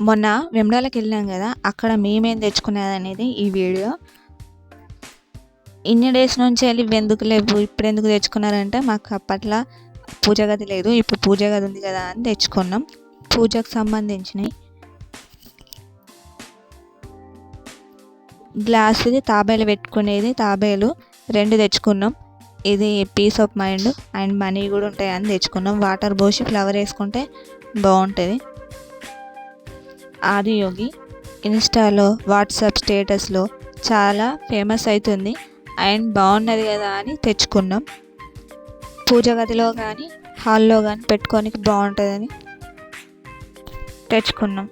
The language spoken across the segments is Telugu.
మొన్న వెమ్డాలకి వెళ్ళాం కదా అక్కడ మేమేం తెచ్చుకునేది అనేది ఈ వీడియో. ఇన్ని డేస్ నుంచి వెళ్ళి ఎందుకు లేవు ఇప్పుడు ఎందుకు తెచ్చుకున్నారంటే మాకు అప్పట్లో పూజ గది లేదు ఇప్పుడు పూజ గది ఉంది కదా అని తెచ్చుకున్నాం. పూజకు సంబంధించినవి. గ్లాసుది తాబేలు పెట్టుకునేది తాబేలు రెండు తెచ్చుకున్నాం. ఇది piece of mind and money కూడా ఉంటాయని తెచ్చుకున్నాం. వాటర్ పోసి ఫ్లవర్ వేసుకుంటే బాగుంటుంది. ఆదియోగి ఇన్స్టాలో వాట్సాప్ స్టేటస్లో చాలా ఫేమస్ అవుతుంది అండ్ బాగున్నది కదా అని తెచ్చుకున్నాం. పూజ గదిలో కానీ హాల్లో కానీ పెట్టుకోనికి బాగుంటుందని తెచ్చుకున్నాం.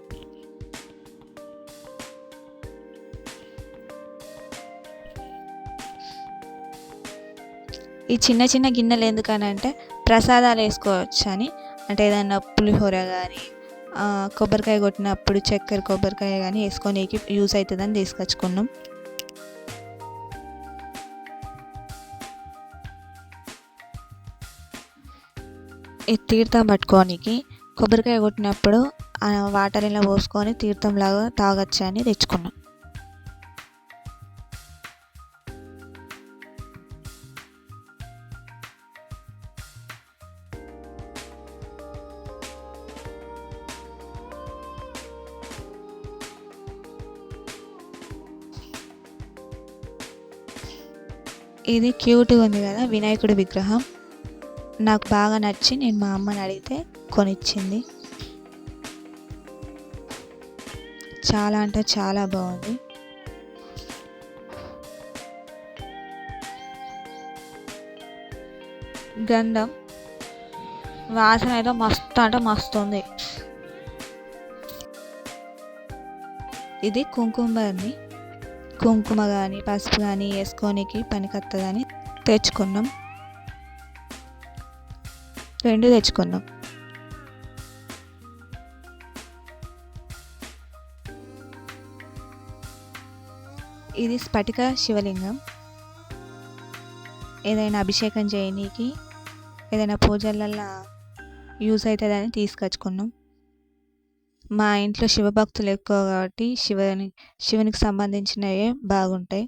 ఈ చిన్న చిన్న గిన్నెలు ఎందుకనంటే ప్రసాదాలు వేసుకోవచ్చు అని అంటే ఏదైనా పులిహోర కానీ కొబ్బరికాయ కొట్టినప్పుడు చక్కెర కొబ్బరికాయ కానీ వేసుకొనికి యూస్ అవుతుందని తీసుకొచ్చుకున్నాం. ఈ తీర్థం పట్టుకోనికి కొబ్బరికాయ కొట్టినప్పుడు వాటర్ ఇలా పోసుకొని తీర్థంలాగా తాగొచ్చు అని తెచ్చుకున్నాం. ఇది క్యూట్గా ఉంది కదా వినాయకుడి విగ్రహం. నాకు బాగా నచ్చి నేను మా అమ్మని అడిగితే కొనిచ్చింది. చాలా అంటే చాలా బాగుంది. గంధం. వాసన అయితే మస్తు అంటే మస్తు ఉంది. ఇది కుంకుమర్ని కుంకుమ కానీ పసుపు కానీ వేసుకోనికి పనికొస్తుందని తెచ్చుకున్నాం. రెండు తెచ్చుకున్నాం. ఇది స్ఫటిక శివలింగం. ఏదైనా అభిషేకం చేయనీకి ఏదైనా పూజలల్లో యూజ్ అవుతుందని తీసుకొచ్చుకున్నాం. మా ఇంట్లో శివభక్తులు ఎక్కువ కాబట్టి శివుని శివునికి సంబంధించినవే బాగుంటాయి.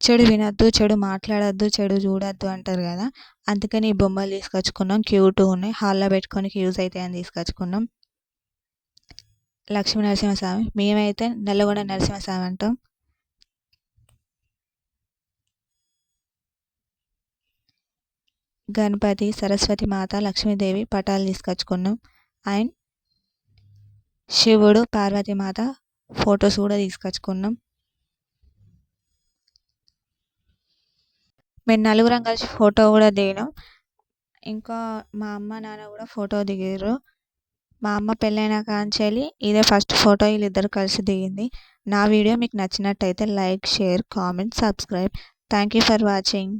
చెడు వినొద్దు చెడు మాట్లాడొద్దు చెడు చూడొద్దు అంటారు కదా. అందుకని ఈ బొమ్మలు తీసుకొచ్చుకున్నాం. క్యూట్ ఉన్నాయి. హాల్లో పెట్టుకోనికి యూజ్ అవుతాయని తీసుకొచ్చుకున్నాం. లక్ష్మీ నరసింహస్వామి మేమైతే నల్లగొండ నరసింహస్వామి అంటాం. గణపతి సరస్వతి మాత లక్ష్మీదేవి పటాలు తీసుకొచ్చుకున్నాం. అండ్ శివుడు పార్వతీమాత ఫొటోస్ కూడా తీసుకొచ్చుకున్నాం. మేము నలుగురం కలిసి ఫోటో కూడా దిగినాం. ఇంకా మా అమ్మ నాన్న కూడా ఫోటో దిగారు మా అమ్మ పెళ్ళైన కాంచెలి ఇదే ఫస్ట్ ఫోటో వీళ్ళిద్దరు కలిసి దిగింది. నా వీడియో మీకు నచ్చినట్టయితే like share comment subscribe. Thank you for watching.